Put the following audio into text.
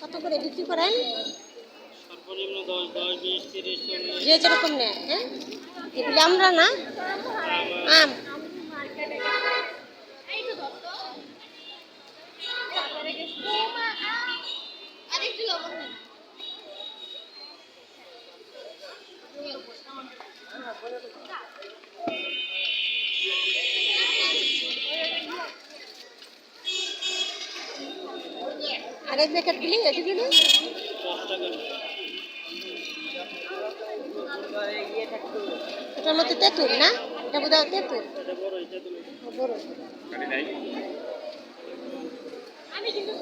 কত করে বিক্রি করেন? যে যেরকম নেয় হ্যাঁ? এগুলি আমরা না? আম। আরেকটু লবণ এক প্যাকেট দিলি এটি দিলি এটা হলো তো তেঁতুল না এটা বোধ হয় তেঁতুল আমি কিন্তু